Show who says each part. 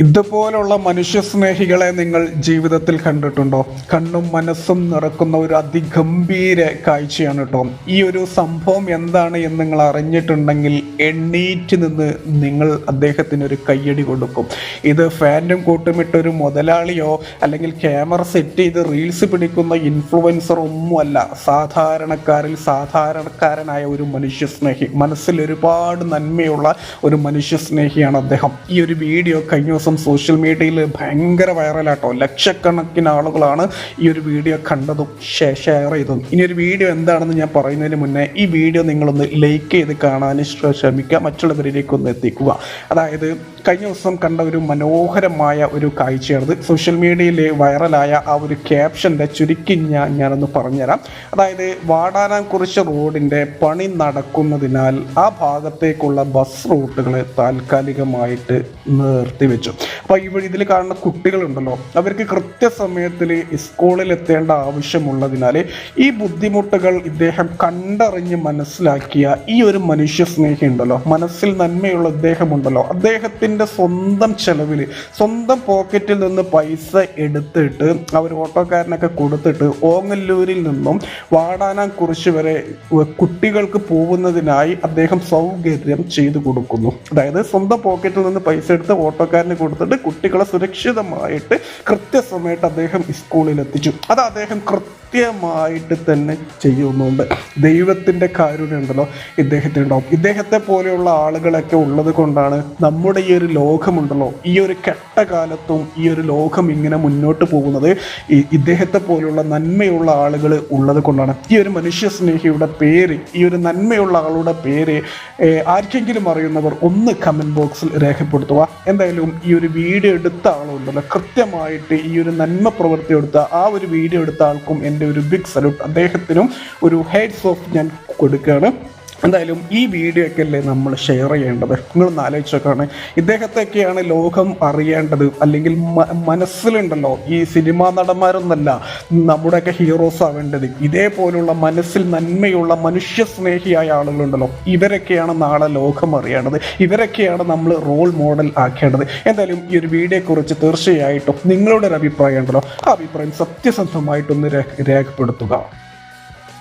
Speaker 1: ഇതുപോലുള്ള മനുഷ്യസ്നേഹികളെ നിങ്ങൾ ജീവിതത്തിൽ കണ്ടിട്ടുണ്ടോ? കണ്ണും മനസ്സും നിറക്കുന്ന ഒരു അതിഗംഭീര കാഴ്ചയാണ് കേട്ടോ. ഈ ഒരു സംഭവം എന്താണ് എന്ന് നിങ്ങൾ അറിഞ്ഞിട്ടുണ്ടെങ്കിൽ എണ്ണീറ്റ് നിന്ന് നിങ്ങൾ അദ്ദേഹത്തിന് ഒരു കയ്യടി കൊടുക്കും. ഇത് ഫാന്റും കൂട്ടുമിട്ടൊരു മുതലാളിയോ അല്ലെങ്കിൽ ക്യാമറ സെറ്റ് ചെയ്ത് റീൽസ് പിടിക്കുന്ന ഇൻഫ്ലുവൻസർ ഒന്നുമല്ല. സാധാരണക്കാരിൽ സാധാരണക്കാരനായ ഒരു മനുഷ്യസ്നേഹി. മനസ്സിൽ ഒരുപാട് നന്മയുള്ള ഒരു മനുഷ്യസ്നേഹിയാണ് അദ്ദേഹം. ഈ ഒരു വീഡിയോ കഴിഞ്ഞ ദിവസം സോഷ്യൽ മീഡിയയിൽ ഭയങ്കര വൈറലാട്ടോ ലക്ഷക്കണക്കിന് ആളുകളാണ് ഈ ഒരു വീഡിയോ കണ്ടതും ഷെയർ ചെയ്തതും. ഇനി ഒരു വീഡിയോ എന്താണെന്ന് ഞാൻ പറയുന്നതിന് മുന്നേ ഈ വീഡിയോ നിങ്ങളൊന്ന് ലൈക്ക് ചെയ്ത് കാണാൻ ശ്ര- ശ്രമിക്കുക. മറ്റുള്ളവരിലേക്ക് ഒന്ന് എത്തിക്കുക. അതായത് കഴിഞ്ഞ ദിവസം കണ്ട ഒരു മനോഹരമായ ഒരു കാഴ്ചയാണിത്. സോഷ്യൽ മീഡിയയിൽ വൈറലായ ആ ഒരു ക്യാപ്ഷന്റെ ചുരുക്കി ഞാൻ ഞാനൊന്ന് പറഞ്ഞുതരാം. അതായത് വാടാനാംകുറിശ് റോഡിന്റെ പണി നടക്കുന്നതിനാൽ ആ ഭാഗത്തേക്കുള്ള ബസ് റൂട്ടുകൾ താൽക്കാലികമായിട്ട് നിർത്തിവെച്ചു. അപ്പോൾ ഇവിടെ ഇതിൽ കാണുന്ന കുട്ടികളുണ്ടല്ലോ അവർക്ക് കൃത്യസമയത്തിൽ സ്കൂളിൽ എത്തേണ്ട ആവശ്യമുള്ളതിനാൽ ഈ ബുദ്ധിമുട്ടുകൾ ഇദ്ദേഹം കണ്ടറിഞ്ഞ് മനസ്സിലാക്കിയ ഈ ഒരു മനുഷ്യ സ്നേഹിയുണ്ടല്ലോ മനസ്സിൽ നന്മയുള്ള ഇദ്ദേഹമുണ്ടല്ലോ. അദ്ദേഹത്തിന്റെ സ്വന്തം ചെലവിൽ സ്വന്തം പോക്കറ്റിൽ നിന്ന് പൈസ എടുത്തിട്ട് അവർ ഓട്ടോക്കാരനൊക്കെ കൊടുത്തിട്ട് ഓങ്ങല്ലൂരിൽ നിന്നും വാടാനാം കുറിച്ച് വരെ കുട്ടികൾക്ക് പോകുന്നതിനായി അദ്ദേഹം സൗകര്യം ചെയ്തു കൊടുക്കുന്നു. അതായത് സ്വന്തം പോക്കറ്റിൽ നിന്ന് പൈസ എടുത്ത് ഓട്ടോക്കാരന് കൊടുത്തിട്ട് കുട്ടികളെ സുരക്ഷിതമായിട്ട് കൃത്യസമയത്ത് അദ്ദേഹം സ്കൂളിൽ എത്തിച്ചു അത് അദ്ദേഹം കൃത്യമായിട്ട് തന്നെ ചെയ്യുന്നുണ്ട്. ദൈവത്തിന്റെ കാരുണ്യം ഉണ്ടല്ലോ ഇദ്ദേഹത്തിനുണ്ടാവും. ഇദ്ദേഹത്തെ പോലെയുള്ള ആളുകളൊക്കെ ഉള്ളത് കൊണ്ടാണ് നമ്മുടെ ഈ ഒരു ലോകമുണ്ടല്ലോ ഈ ഒരു കെട്ടകാലത്തും ഈ ഒരു ലോകം ഇങ്ങനെ മുന്നോട്ട് പോകുന്നത് ഇദ്ദേഹത്തെ പോലുള്ള നന്മയുള്ള ആളുകൾ ഉള്ളത് കൊണ്ടാണ്. ഈ ഒരു മനുഷ്യ സ്നേഹിയുടെ പേര് ഈ ഒരു നന്മയുള്ള ആളുടെ പേര് ആർക്കെങ്കിലും അറിയുന്നവർ ഒന്ന് കമന്റ് ബോക്സിൽ രേഖപ്പെടുത്തുക. എന്തായാലും ഈ ഒരു വീഡിയോ എടുത്ത ആളുണ്ടല്ലോ കൃത്യമായിട്ട് ഈ ഒരു നന്മ പ്രവൃത്തി എടുത്ത ആ ഒരു വീഡിയോ എടുത്ത ആൾക്കും എന്റെ ഒരു ബിഗ് സല്യൂട്ട് അദ്ദേഹത്തിനും ഒരു ഹെഡ്സ് ഓഫ് ഞാൻ കൊടുക്കുകയാണ്. എന്തായാലും ഈ വീഡിയോ ഒക്കെ അല്ലേ നമ്മൾ ഷെയർ ചെയ്യേണ്ടത്? നിങ്ങളൊന്ന് ആലോചിച്ചൊക്കെയാണ് ഇദ്ദേഹത്തെയൊക്കെയാണ് ലോകം അറിയേണ്ടത്. അല്ലെങ്കിൽ മനസ്സിലുണ്ടല്ലോ ഈ സിനിമാ നടന്മാരൊന്നല്ല നമ്മുടെയൊക്കെ ഹീറോസ് ആവേണ്ടത് ഇതേപോലുള്ള മനസ്സിൽ നന്മയുള്ള മനുഷ്യസ്നേഹിയായ ആളുകളുണ്ടല്ലോ. ഇവരൊക്കെയാണ് നാളെ ലോകം അറിയേണ്ടത്. ഇവരൊക്കെയാണ് നമ്മൾ റോൾ മോഡൽ ആക്കേണ്ടത്. എന്തായാലും ഈ ഒരു വീഡിയോയെക്കുറിച്ച് തീർച്ചയായിട്ടും നിങ്ങളുടെ ഒരു അഭിപ്രായം ഉണ്ടല്ലോ. ആ അഭിപ്രായം സത്യസന്ധമായിട്ടൊന്ന് രേഖപ്പെടുത്തുക.